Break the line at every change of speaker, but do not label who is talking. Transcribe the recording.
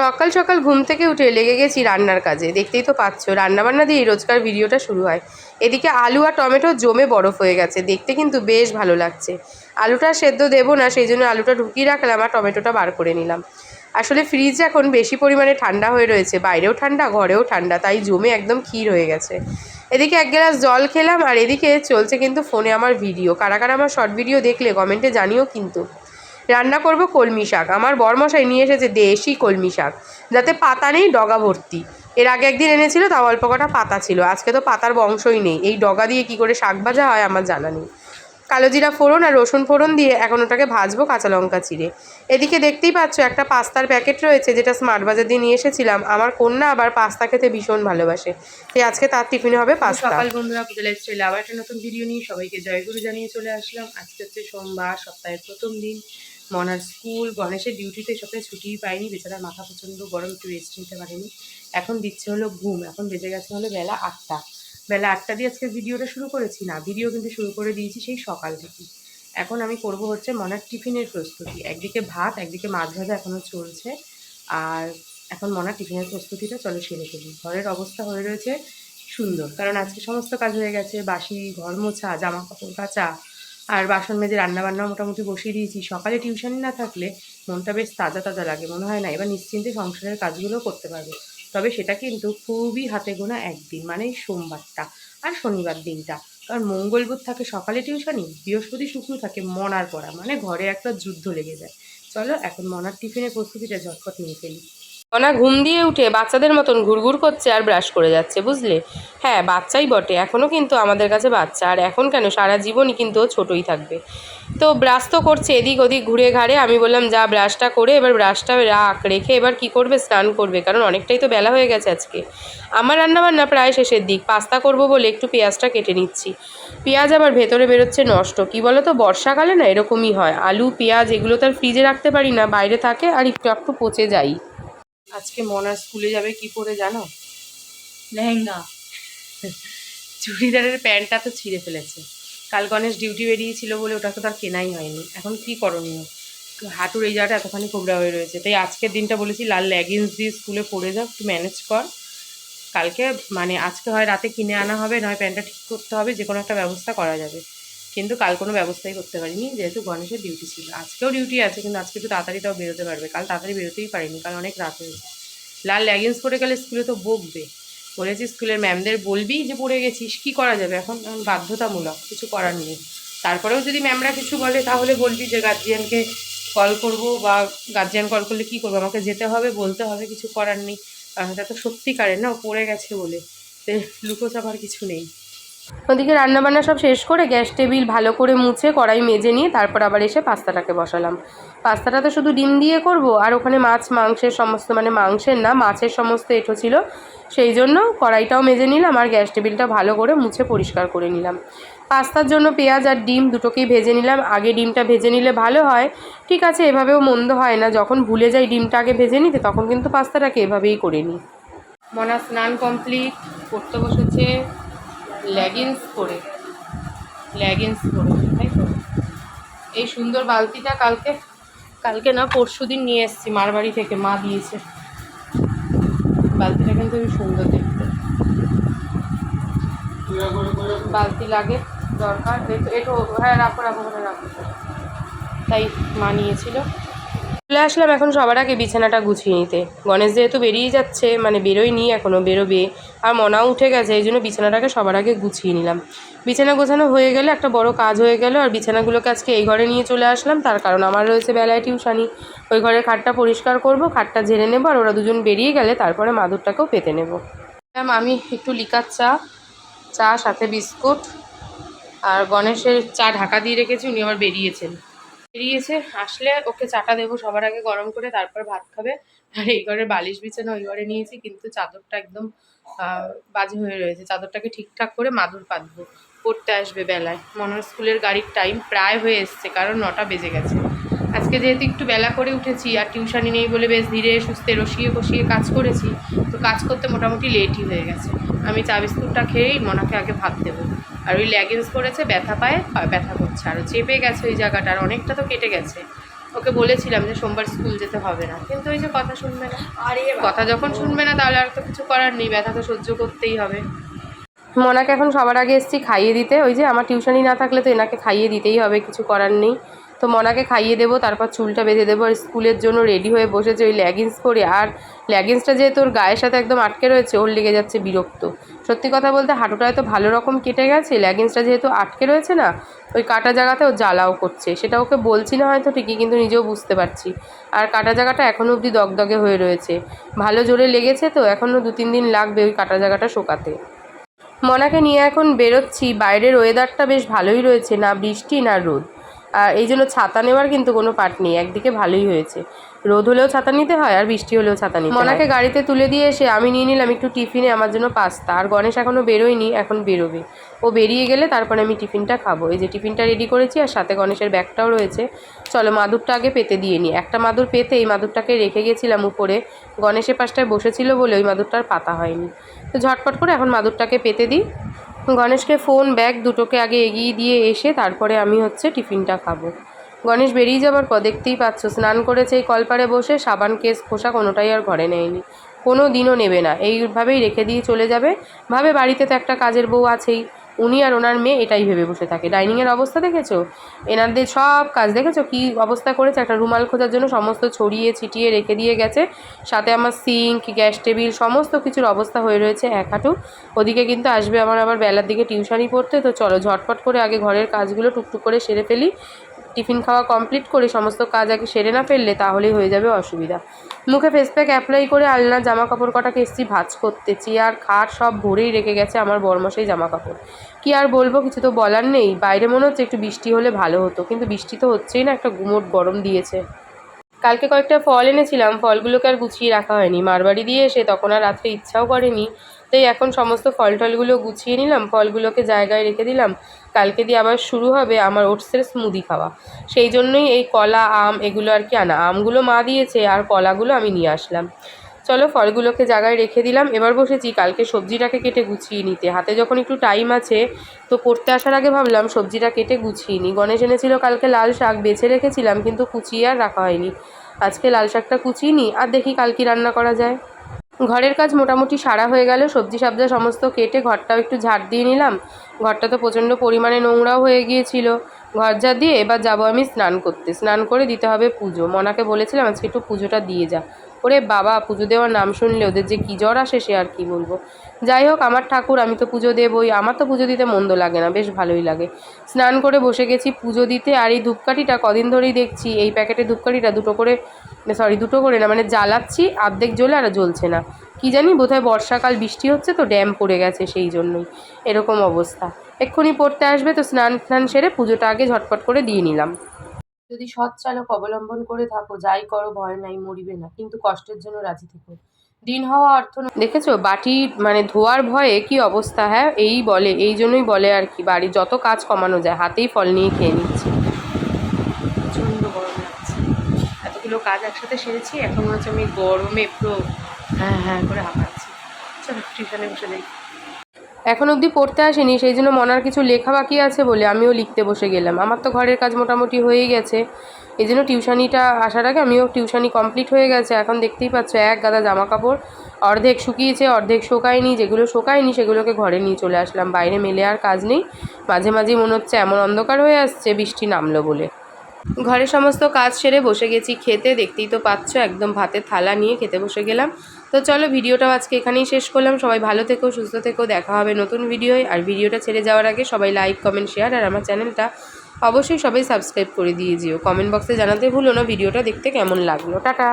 সকাল সকাল ঘুম থেকে উঠে লেগে গেছি রান্নার কাজে। দেখতেই তো পাচ্ছ, রান্নাবান্না দিয়ে রোজকার ভিডিওটা শুরু হয়। এদিকে আলু আর টমেটো জমে বরফ হয়ে গেছে। দেখতে কিন্তু বেশ ভালো লাগছে। আলুটা সেদ্ধ দেবো না, সেই জন্য আলুটা ঢুকিয়ে রাখলাম আর টমেটোটা বার করে নিলাম। আসলে ফ্রিজ এখন বেশি পরিমাণে ঠান্ডা হয়ে রয়েছে। বাইরেও ঠান্ডা, ঘরেও ঠান্ডা, তাই জমে একদম ক্ষীর হয়ে গেছে। এদিকে এক গ্লাস জল খেলাম আর এদিকে চলছে কিন্তু ফোনে আমার ভিডিও। কারা কারা আমার শর্ট ভিডিও দেখলে কমেন্টে জানিও কিন্তু। রান্না করব কলমি শাক। আমার বরমশাই নিয়ে এসেছে দেশি কলমি শাক। যাতে পাতা নেই ডগা ভর্তি। এর আগে একদিন এনেছিল তাও অল্প কটা পাতা ছিল। আজকে তো পাতার বংশই নেই। এই ডগা দিয়ে কি করে শাক ভাজা হয় আমার জানা নেই। কালো জিরা ফোড়ন আর রসুন ফোড়ন দিয়ে এখন ওটাকে ভাজবো কাঁচা লঙ্কা চিড়ে। এদিকে দেখতেই পাচ্ছ একটা পাস্তার প্যাকেট রয়েছে যেটা স্মার্ট বাজার দিয়ে নিয়ে এসেছিলাম। আমার কন্যা আবার পাস্তা খেতে ভীষণ ভালোবাসে। তাই আজকে তার টিফিনে হবে পাস্তা।
সকাল বন্ধুরা পুজো লাইফস্টাইলে আবার একটা নতুন ভিডিও নিয়ে সবাইকে জয়গুরু জানিয়ে চলে আসলাম। আজকে হচ্ছে সোমবার সপ্তাহের প্রথম দিন। মনার স্কুল, গণেশের ডিউটিতে সপ্তাহে ছুটিই পাইনি, বেচারা মাথা প্রচণ্ড গরম, একটু রেস্ট নিতে পারেনি। এখন দিচ্ছে হলো ঘুম, এখন বেজে গেছে হলো বেলা আটটা। বেলা আটটা দিয়ে আজকে ভিডিওটা শুরু করেছি না ভিডিও কিন্তু শুরু করে দিয়েছি সেই সকাল থেকে এখন আমি করব হচ্ছে মনার টিফিনের প্রস্তুতি। একদিকে ভাত, একদিকে মাছ ভাজা এখনও চলছে। আর এখন মনার টিফিনের প্রস্তুতিটা চলো সেরে ফেলি। ঘরের অবস্থা হয়ে রয়েছে সুন্দর। কারণ আজকে সমস্ত কাজ হয়ে গেছে, বাসি, ঘর মোছা জামা কাপড় কাচা আর বাসন মেজে রান্না বান্না মোটামুটি বসিয়ে দিয়েছি। সকালে টিউশন না থাকলে মনটা বেশ তাজা তাজা লাগে, মনে হয় না? এবার নিশ্চিন্তে সংসারের কাজগুলো করতে পারব। তবে সেটা কিন্তু খুবই হাতে গোনা একদিন মানে সোমবারটা আর শনিবার দিনটা। কারণ মঙ্গল বুধ থাকে সকালে টিউশনই বৃহস্পতি শুক্র থাকে মনার পড়া মানে ঘরে একটা যুদ্ধ লেগে যায়। চলো এখন মনার টিফিনের প্রস্তুতিটা ঝটপট নিয়ে ফেলি।
অনা ঘুম দিয়ে উঠে বাচ্চাদের মতন ঘুরঘুর করছে আর ব্রাশ করে যাচ্ছে, বুঝলে? হ্যাঁ বাচ্চাই বটে এখনও কিন্তু আমাদের কাছে বাচ্চা, আর এখন কেন? সারা জীবনই কিন্তু ও ছোটোই থাকবে। তো ব্রাশ তো করছে এদিক ওদিক ঘুরে ঘাড়ে, আমি বললাম, যা ব্রাশটা করে, এবার ব্রাশটা রাখ, রেখে এবার কি করবে? স্নান করবে, কারণ অনেকটাই তো বেলা হয়ে গেছে আজকে। আমার রান্নাবান্না প্রায় শেষের দিক, পাস্তা করব বলে একটু পেঁয়াজটা কেটে নিচ্ছি। পেঁয়াজ আবার ভেতরে বেরোচ্ছে নষ্ট, কি বলো তো বর্ষাকালে না এরকমই হয়, আলু, পেঁয়াজ, এগুলো তো আর ফ্রিজে রাখতে পারি না, বাইরে থাকে আর একটু একটু পচে যাই। আজকে মনার স্কুলে যাবে কি পরে জানো?
লেহেঙ্গা।
চুড়িদারের প্যান্টটা তো ছিঁড়ে ফেলেছে। কাল গণেশ ডিউটি বেরিয়েছিল বলে ওটা তো তার কেনাই হয়নি। এখন কি করণীয়? হাঁটুর এই জায়গাটা এতখানি কোবরা হয়ে রয়েছে। তাই আজকের দিনটা বলেছি, লাল লেগিংস দিয়ে স্কুলে পরে যাও, একটু ম্যানেজ কর। কালকে মানে আজকে হয় রাতে কিনে আনা হবে, নয় প্যান্টটা ঠিক করতে হবে যে কোনো একটা ব্যবস্থা করা যাবে। কিন্তু কাল কোনো ব্যবস্থাই করতে পারিনি, যেহেতু গণেশের ডিউটি ছিল। আজকেও ডিউটি আছে, কিন্তু আজকে একটু তাড়াতাড়ি তাও বেরোতে পারবে। কাল তাড়াতাড়ি বেরোতেই পারিনি, কাল অনেক রাত হয়েছে লাল লেগিংস পরে গেলে স্কুলে তো বকবে। বলেছি স্কুলের ম্যামদের বলবি যে পড়ে গেছিস, কি করা যাবে? এখন বাধ্যতামূলক, কিছু করার নেই। তারপরেও যদি ম্যামরা কিছু বলে, তাহলে বলবি যে গার্জিয়ানকে কল করব বা গার্জিয়ান কল করলে কি করব? আমাকে যেতে হবে, বলতে হবে, কিছু করার নেই। কারণ এটা তো সত্যিকারের না পড়ে গেছে বলে। লুকোচাপার কিছু নেই। ওদিকে রান্নাবান্না সব শেষ করে গ্যাস টেবিল ভালো করে মুছে কড়াই মেজে নিয়ে তারপর আবার এসে পাস্তাটাকে বসালাম। পাস্তাটা তো শুধু ডিম দিয়ে করব আর ওখানে মাছ, মাংসের সমস্ত মানে মাংসের না, মাছের সমস্ত এঁঠো ছিল। সেই জন্য কড়াইটাও মেজে নিলাম আর গ্যাস টেবিলটা ভালো করে মুছে পরিষ্কার করে নিলাম। পাস্তার জন্য পেঁয়াজ আর ডিম দুটোকেই ভেজে নিলাম। আগে ডিমটা ভেজে নিলে ভালো হয়। ঠিক আছে, এভাবেও মন্দ হয় না। যখন ভুলে যাই ডিমটা আগে ভেজে নিতে, তখন কিন্তু পাস্তাটাকে এভাবেই করে নিই। মনা স্নান কমপ্লিট করতে বসেছে লেগিংস পরে। লেগিংস পরে, তাই তো? এই সুন্দর বালতিটা কালকে? কালকে না, পরশু দিন নিয়ে এসেছি, মার বাড়ি থেকে, মা দিয়েছে। বালতিটা কিন্তু খুবই সুন্দর দেখতে। বালতি লাগে, দরকার। এটো হ্যাঁ রাখো রাখো রাখো। তাই মা নিয়েছিল। চলে আসলাম এখন সবার আগে বিছানাটা গুছিয়ে নিতে। গণেশ যেহেতু বেরিয়ে যাচ্ছে মানে বেরোয়নি এখনও বেরোবে। আর মনাও উঠে গেছে, এই জন্য বিছানাটাকে সবার আগে গুছিয়ে নিলাম। বিছানা গোছানো হয়ে গেলে একটা বড় কাজ হয়ে গেল, আর বিছানাগুলোকে আজকে এই ঘরে নিয়ে চলে আসলাম। তার কারণ আমার রয়েছে বেলায় টিউশানি। ওই ঘরের খাটটা পরিষ্কার করব, খাটটা ঝেড়ে নেব, আর ওরা দুজন বেরিয়ে গেলে তারপরে মাদুরটাকেও পেতে নেব। ম্যাম, আমি একটু লিকার চা চা, সাথে বিস্কুট। আর গণেশের চা ঢাকা দিয়ে রেখেছি, উনি আবার বেরিয়েছেন। বেরিয়েছে, আসলে ওকে চাটা দেবো সবার আগে গরম করে, তারপর ভাত খাবে। আর এই ঘরে বালিশ বিছানা ওই ঘরে নিয়েছি, কিন্তু চাদরটা একদম বাজে হয়ে রয়েছে। চাদরটাকে ঠিকঠাক করে মাদুর পাতবো, পড়তে আসবে বেলায়। মনোর স্কুলের গাড়ির টাইম প্রায় হয়ে এসছে, কারণ নটা বেজে গেছে। আজকে যেহেতু একটু বেলা করে উঠেছি, আর টিউশানি নেই বলে বেশ ধীরে, সুস্থে রসিয়ে কষিয়ে কাজ করেছি, তো কাজ করতে মোটামুটি লেটই হয়ে গেছে। আমি চা বিস্কুটটা খেয়েই মনাকে আগে ভাত দেবো। আর ওই লেগিংস করেছে ব্যথা পায় ব্যথা করছে। আর চেপে গেছে ওই জায়গাটা আর অনেকটা তো কেটে গেছে। ওকে বলেছিলাম যে সোমবার স্কুল যেতে হবে না। কিন্তু ওই যে কথা শুনবে না।
আরে
কথা যখন শুনবে না তাহলে আর তো কিছু করার নেই ব্যথা তো সহ্য করতেই হবে। মনাকে এখন সবার আগে এসেছি খাইয়ে দিতে। ওই যে আমার টিউশনই না থাকলে তো এনাকে খাইয়ে দিতেই হবে কিছু করার নেই। তো মনাকে খাইয়ে দেবো, তারপর চুলটা বেঁধে দেবো আর স্কুলের জন্য রেডি হয়ে বসেছে ওই লেগিংস পরে। আর লেগিংসটা যেহেতু ওর গায়ের সাথে একদম আটকে রয়েছে, ওর লেগে যাচ্ছে বিরক্ত। সত্যি কথা বলতে হাঁটুটা তো ভালো রকম কেটে গেছে লেগিংসটা যেহেতু আটকে রয়েছে না, ওই কাটা জায়গাতে ও জ্বালাও করছে। সেটা ওকে বলছি না হয়তো, ঠিকই কিন্তু নিজেও বুঝতে পারছি। আর কাটা জায়গাটা এখনও অবধি দগদগে হয়ে রয়েছে। ভালো জোরে লেগেছে তো এখনও দু তিন দিন লাগবে ওই কাটা জায়গাটা শোকাতে। মনাকে নিয়ে এখন বেরোচ্ছি, বাইরের ওয়েদারটা বেশ ভালোই রয়েছে, না বৃষ্টি, না রোদ। আর এই জন্য ছাতা নেওয়ার কিন্তু কোনো পাট নেই, একদিকে ভালোই হয়েছে। রোদ হলেও ছাতা নিতে হয় আর বৃষ্টি হলেও ছাতা নিতে মনাকে গাড়িতে তুলে দিয়ে এসে আমি নিয়ে নিলাম একটু টিফিনে, আমার জন্য পাস্তা। আর গণেশ এখনও বেরোয়নি, এখন বেরোবে। ও বেরিয়ে গেলে তারপরে আমি টিফিনটা খাব। এই যে টিফিনটা রেডি করেছি আর সাথে গণেশের ব্যাগটাও রয়েছে। চলো মাদুরটা আগে পেতে দিয়ে নিই। একটা মাদুর পেতে এই মাদুরটাকে রেখে গেছিলাম উপরে। গণেশের পাশটায় বসেছিল বলে ওই মাদুরটার পাতা হয়নি। তো ঝটপট করে এখন মাদুরটাকে পেতে দিই। গণেশকে ফোন ব্যাগ দুটোকে আগে এগিয়ে দিয়ে এসে তারপরে আমি হচ্ছে টিফিনটা খাব। গণেশ বেরিয়ে যাবার পর দেখতেই পাচ্ছ, স্নান করেছে এই কলপারে বসে, সাবান, কেস খোসা কোনোটাই আর ঘরে নেয়নি। কোনো দিনও নেবে না, এইভাবেই রেখে দিয়ে চলে যাবে। ভাবে বাড়িতে তো একটা কাজের বউ আছেই। উনি আর ওনার মেয়ে এটাই ভেবে বসে থাকে। ডাইনিংয়ের অবস্থা দেখেছ? এনাদের সব কাজ দেখেছ? কি অবস্থা করেছে? একটা রুমাল খোঁজার জন্য সমস্ত ছড়িয়ে ছিটিয়ে রেখে দিয়ে গেছে। সাথে আমার সিঙ্ক, গ্যাস টেবিল, সমস্ত কিছুর অবস্থা হয়ে রয়েছে এক হাঁটু। ওদিকে কিন্তু আসবে আমার আবার বেলার দিকে টিউশনই পড়তে। তো চলো ঝটপট করে আগে ঘরের কাজগুলো টুকটুক করে সেরে ফেলি। টিফিন খাওয়া কমপ্লিট করে সমস্ত কাজ আগে সেরে না ফেললে তাহলেই হয়ে যাবে অসুবিধা। মুখে ফেস প্যাক অ্যাপ্লাই করে আলনা জামা কাপড় কটাকে এসছি ভাজ করতে চেয়ার খাট সব ভরেই রেখে গেছে আমার বরমশাই জামা কাপড় কি আর বলব, কিছু তো বলার নেই। বাইরে মনে হচ্ছে একটু বৃষ্টি হলে ভালো হতো, কিন্তু বৃষ্টি তো হচ্ছেই না, একটা গুমোট গরম দিয়েছে। কালকে কয়েকটা ফল এনেছিলাম, ফলগুলোকে আর গুছিয়ে রাখা হয়নি। মারবাড়ি দিয়ে এসে তখন আর রাত্রে ইচ্ছাও করেনি। তাই এখন সমস্ত ফল টলগুলো গুছিয়ে নিলাম, ফলগুলোকে জায়গায় রেখে দিলাম। কালকে দিয়ে আবার শুরু হবে আমার ওটসের স্মুদি খাওয়া। সেই জন্যই এই কলা, আম এগুলো আর কি আনা। আমগুলো মা দিয়েছে আর কলাগুলো আমি নিয়ে আসলাম। চলো ফলগুলোকে জায়গায় রেখে দিলাম। এবার বসেছি কালকে সবজিটাকে কেটে গুছিয়ে নিতে। হাতে যখন একটু টাইম আছে, তো পড়তে আসার আগে ভাবলাম সবজিটা কেটে গুছিয়ে নিই গণেশ এনেছিল কালকে লাল শাক, বেছে রেখেছিলাম, কিন্তু কুচিয়ে আর রাখা হয়নি। আজকে লাল শাকটা কুচিয়ে নিই আর দেখি কাল কি রান্না করা যায়। ঘরের কাজ মোটামুটি সারা হয়ে গেল, সবজি সবজা সমস্ত কেটে ঘরটাও একটু ঝাড় দিয়ে নিলাম। ঘরটা তো প্রচণ্ড পরিমাণে নোংরাও হয়ে গিয়েছিল। ঘর ঝাড় দিয়ে এবার যাব আমি স্নান করতে। স্নান করে দিতে হবে পুজো। মনাকে বলেছিলাম আজকে একটু পুজোটা দিয়ে যা। ওরে বাবা পুজো দেওয়ার নাম শুনলে ওদের যে কী জ্বর আসে সে আর কি বলব। যাই হোক, আমার ঠাকুর, আমি তো পুজো দেবই। আমার তো পুজো দিতে মন্দ লাগে না, বেশ ভালোই লাগে। স্নান করে বসে গেছি, পুজো দিতে। আর এই ধূপকাঠিটা কদিন ধরেই দেখছি, এই প্যাকেটের ধূপকাঠিটা দুটো করে সরি দুটো করে না মানে জ্বালাচ্ছি অর্ধেক জ্বলে আর জ্বলছে না। কি জানি, বোধহয় বর্ষাকাল, বৃষ্টি হচ্ছে তো ড্যাম পড়ে গেছে সেই জন্যই। এরকম অবস্থা। এক্ষুনি পড়তে আসবে, তো স্নান স্নান সেরে পুজোটা আগে ঝটপট করে দিয়ে নিলাম। যদি সৎ চালক অবলম্বন করে থাকো, যাই করো, ভয় নাই, মরিবে না। কিন্তু কষ্টের জন্য রাজি থেকো। দিন হওয়া অর্থ দেখেছ? বাটি মানে ধোয়ার ভয়ে কি অবস্থা হ্যাঁ? এই বলে, এই জন্যই বলে আর কি, বাড়ি যত কাজ কমানো যায়, হাতেই ফল নিয়ে খেয়ে নিচ্ছি। প্রচণ্ড গরম লাগছে। এতগুলো কাজ একসাথে সেরেছি, এখন হচ্ছে আমি গরমে পুরো হ্যাঁ হ্যাঁ করে হাঁপাচ্ছি। চলো, টিউশনে বসে যাই এখন অবধি পড়তে আসেনি, সেই জন্য মনার কিছু লেখা বাকি আছে বলে আমিও লিখতে বসে গেলাম। আমার তো ঘরের কাজ মোটামুটি হয়েই গেছে। এই জন্য টিউশানিটা আসার আগে আমিও টিউশানি কমপ্লিট হয়ে গেছে। এখন দেখতেই পাচ্ছ, এক গাদা জামা কাপড় অর্ধেক শুকিয়েছে, অর্ধেক শোকায়নি। যেগুলো শোকায়নি সেগুলোকে ঘরে নিয়ে চলে আসলাম। বাইরে মেলে আর কাজ নেই। মাঝে মাঝে মনে হচ্ছে এমন অন্ধকার হয়ে আসছে, বৃষ্টি নামলো বলে। ঘরে সমস্ত কাজ সেরে বসে গেছি। খেতে দেখতেই তো পাচ্ছ, একদম ভাতের থালা নিয়ে খেতে বসে গেলাম। তো চলো ভিডিওটাও আজকে এখানেই শেষ করলাম। সবাই ভালো থেকো, সুস্থ থেকো, দেখা হবে নতুন ভিডিওয়। আর ভিডিওটা ছেড়ে যাওয়ার আগে সবাই লাইক, কমেন্ট, শেয়ার, আর আমার চ্যানেলটা অবশ্যই সবাই সাবস্ক্রাইব করে দিয়ে যেও। কমেন্ট বক্সে জানাতে ভুলো না, ভিডিওটা দেখতে কেমন লাগল। টাটা।